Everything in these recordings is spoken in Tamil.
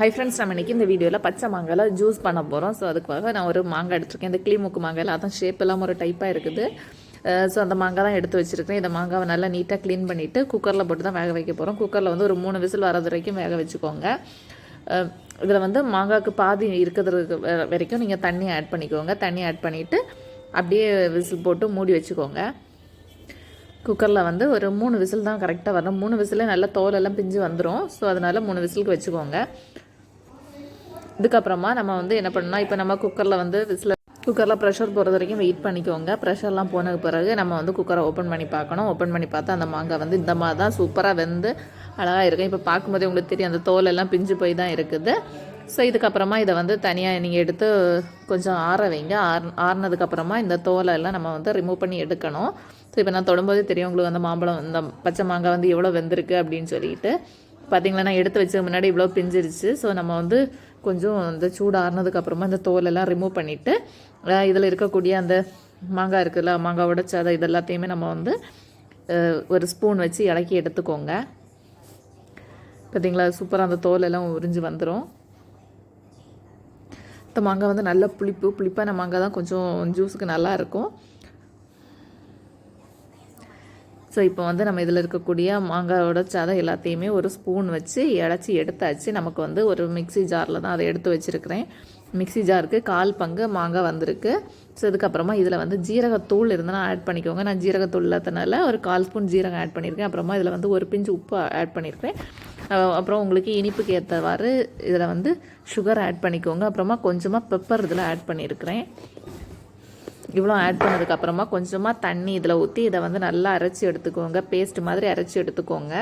ஹை ஃப்ரெண்ட்ஸ் நம்ம இன்றைக்கி இந்த வீடியோவில் பச்சை மாங்காயில் ஜூஸ் பண்ண போகிறோம் ஸோ அதுக்காக நான் ஒரு மாங்காய் எடுத்திருக்கேன். இந்த கிளிமுக்கு மாங்காயில் அதான் ஷேப் எல்லாம் ஒரு டைப்பாக இருக்குது. Uh, ஸோ அந்த மாங்காய் தான் எடுத்து வச்சுருக்கேன். இந்த மாங்காவை நல்லா நீட்டாக க்ளீன் பண்ணிவிட்டு குக்கரில் போட்டு தான் வேக வைக்க போகிறோம் குக்கரில் வந்து ஒரு மூணு விசில் வரது வரைக்கும் வேக வச்சுக்கோங்க. Uh, இதில் வந்து மாங்காய்க்கு பாதி இருக்கிறதுக்கு வ- வரைக்கும் நீங்கள் தண்ணி ஆட் பண்ணிக்கோங்க. தண்ணி ஆட் பண்ணிவிட்டு அப்படியே விசில் போட்டு மூடி வச்சுக்கோங்க. குக்கரில் வந்து ஒரு மூணு விசில் தான் கரெக்டாக வரும் மூணு விசிலே நல்லா தோலெல்லாம் பிஞ்சு வந்துடும் ஸோ அதனால் மூணு விசிலுக்கு வச்சுக்கோங்க. இதுக்கப்புறமா நம்ம வந்து என்ன பண்ணணும் இப்போ நம்ம குக்கரில் வந்து விசில் குக்கரில் ப்ரெஷர் போகிறது வரைக்கும் வெயிட் பண்ணிக்கோங்க. ப்ரெஷர்லாம் போனது பிறகு நம்ம வந்து குக்கரை ஓப்பன் பண்ணி பார்க்கணும். ஓப்பன் பண்ணி பார்த்தா அந்த மாங்காய் வந்து இந்த மாதிரி தான் சூப்பராக வெந்து அழகாக இருக்கும். இப்போ பார்க்கும்போதே உங்களுக்கு தெரியும் அந்த தோல் எல்லாம் பிஞ்சு போய் தான் இருக்குது. ஸோ இதுக்கப்புறமா இதை வந்து தனியாக நீங்கள் எடுத்து கொஞ்சம் ஆற வைங்க. ஆர் ஆறுனதுக்கப்புறமா இந்த தோலை எல்லாம் நம்ம வந்து ரிமூவ் பண்ணி எடுக்கணும். ஸோ இப்போ நான் தொடும்போதே தெரியும் உங்களுக்கு அந்த மாம்பழம் இந்த பச்சை மாங்காய் வந்து எவ்வளோ வெந்திருக்கு அப்படின்னு சொல்லிட்டு. பார்த்தீங்களா நான் எடுத்து வச்சதுக்கு முன்னாடி இவ்வளோ பிஞ்சிருச்சு. ஸோ நம்ம வந்து கொஞ்சம் இந்த சூடாறினதுக்கப்புறமா அப்புறமா இந்த தோலெல்லாம் ரிமூவ் பண்ணிவிட்டு இதில் இருக்கக்கூடிய அந்த மாங்காய் இருக்குல்ல மாங்காய் உடைச்ச அதை இது எல்லாத்தையுமே நம்ம வந்து ஒரு ஸ்பூன் வச்சு இலக்கி எடுத்துக்கோங்க. பார்த்தீங்களா சூப்பராக அந்த தோல் எல்லாம் உறிஞ்சு வந்துடும் இந்த மாங்காய் வந்து நல்ல புளிப்பு புளிப்பான மாங்காய் தான் கொஞ்சம் ஜூஸுக்கு நல்லாயிருக்கும் ஸோ இப்போ வந்து நம்ம இதில் இருக்கக்கூடிய மாங்காயோட சதை எல்லாத்தையுமே ஒரு ஸ்பூன் வச்சு இழைச்சி எடுத்தாச்சு. நமக்கு வந்து ஒரு மிக்ஸி ஜாரில் தான் அதை எடுத்து வச்சுருக்கிறேன். மிக்ஸி ஜாருக்கு கால் பங்கு மாங்காய் வந்திருக்கு. ஸோ இதுக்கப்புறமா இதில் வந்து ஜீரகத்தூள் இருந்தால் ஆட் பண்ணிக்கோங்க. நான் ஜீரகத்தூள் இல்லாதனால ஒரு கால் ஸ்பூன் ஜீரகம் ஆட் பண்ணியிருக்கேன் அப்புறமா இதில் வந்து ஒரு பிஞ்சு உப்பு ஆட் பண்ணியிருக்கேன் அப்புறம் உங்களுக்கு இனிப்புக்கு ஏற்றவாறு இதில் வந்து சுகர் ஆட் பண்ணிக்கோங்க. அப்புறமா கொஞ்சமாக பெப்பர் இதில் ஆட் பண்ணியிருக்கிறேன் இவ்வளோ ஆட் பண்ணதுக்கப்புறமா கொஞ்சமாக தண்ணி இதில் ஊற்றி இதை வந்து நல்லா அரைச்சி எடுத்துக்கோங்க. பேஸ்ட் மாதிரி அரைச்சி எடுத்துக்கோங்க.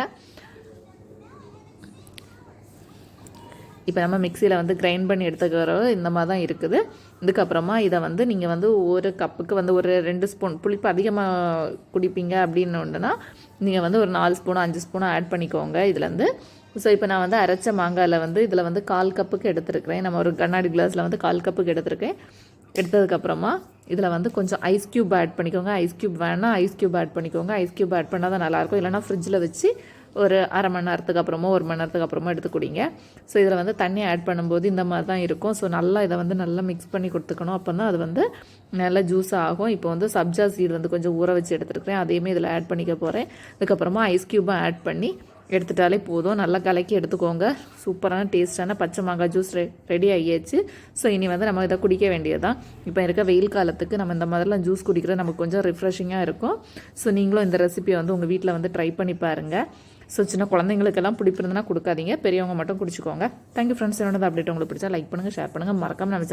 இப்போ நம்ம மிக்சியில் வந்து கிரைண்ட் பண்ணி எடுத்துக்கிறோம் இந்த மாதிரி தான் இருக்குது. இதுக்கப்புறமா இதை வந்து நீங்கள் வந்து ஒரு கப்புக்கு வந்து ஒரு ரெண்டு ஸ்பூன் புளிப்பு அதிகமாக குடிப்பீங்க அப்படின்னுன்னா நீங்கள் வந்து ஒரு நாலு ஸ்பூனோ அஞ்சு ஸ்பூனோ ஆட் பண்ணிக்கோங்க இதுலேருந்து ஸோ இப்போ நான் வந்து அரைச்ச மாங்காயில் வந்து இதில் வந்து கால் கப்புக்கு எடுத்துருக்கிறேன். நம்ம ஒரு கண்ணாடி கிளாஸில் வந்து கால் கப்புக்கு எடுத்திருக்கேன். எடுத்ததுக்கப்புறமா இதில் வந்து கொஞ்சம் ஐஸ் க்யூப் ஆட் பண்ணிக்கோங்க. ஐஸ் க்யூப் வேணால் ஐஸ் க்யூப் ஆட் பண்ணிக்கோங்க. ஐஸ் க்யூப் ஆட் பண்ணால் தான் நல்லாயிருக்கும் இல்லைனா ஃப்ரிட்ஜில் வச்சு ஒரு அரை மணி நேரத்துக்கு அப்புறமோ ஒரு மணி நேரத்துக்கு அப்புறமா எடுத்து குடிங்க. ஸோ இதில் வந்து தண்ணி ஆட் பண்ணும்போது இந்த மாதிரி தான் இருக்கும். ஸோ நல்லா இதை வந்து நல்லா மிக்ஸ் பண்ணி கொடுத்துக்கணும். அப்போ தான் அது வந்து நல்லா ஜூஸ் ஆகும். இப்போ வந்து சப்ஜா சீடு வந்து கொஞ்சம் ஊற வச்சு எடுத்துருக்கிறேன். அதையுமே இதில் ஆட் பண்ணிக்க போகிறேன் அதுக்கப்புறமா ஐஸ் க்யூபும் ஆட் பண்ணி எடுத்துட்டாலே போதும். நல்லா கலக்கி எடுத்துக்கோங்க. சூப்பரான டேஸ்ட்டான பச்சை மாங்காய் ஜூஸ் ரெ ரெடி ஆகியாச்சு. ஸோ இனி வந்து நம்ம இதை குடிக்க வேண்டியதுதான். இப்போ இருக்க வெயில் காலத்துக்கு நம்ம இந்த மாதிரிலாம் ஜூஸ் குடிக்கிறது நமக்கு கொஞ்சம் ரிஃப்ரெஷிங்காக இருக்கும். ஸோ நீங்களும் இந்த ரெசிபியை வந்து உங்கள் வீட்டில் வந்து ட்ரை பண்ணி பாருங்கள் ஸோ சின்ன குழந்தைங்களுக்கெல்லாம் பிடிப்பிருந்தனா கொடுக்காதீங்க. பெரியவங்க மட்டும் குடிச்சிக்கோங்க. தேங்க்யூ ஃப்ரெண்ட்ஸ் என்னோட அப்டேட் உங்களுக்கு பிடிச்சா லைக் பண்ணுங்கள் ஷேர் பண்ணுங்கள் மறக்காமல் நம்ம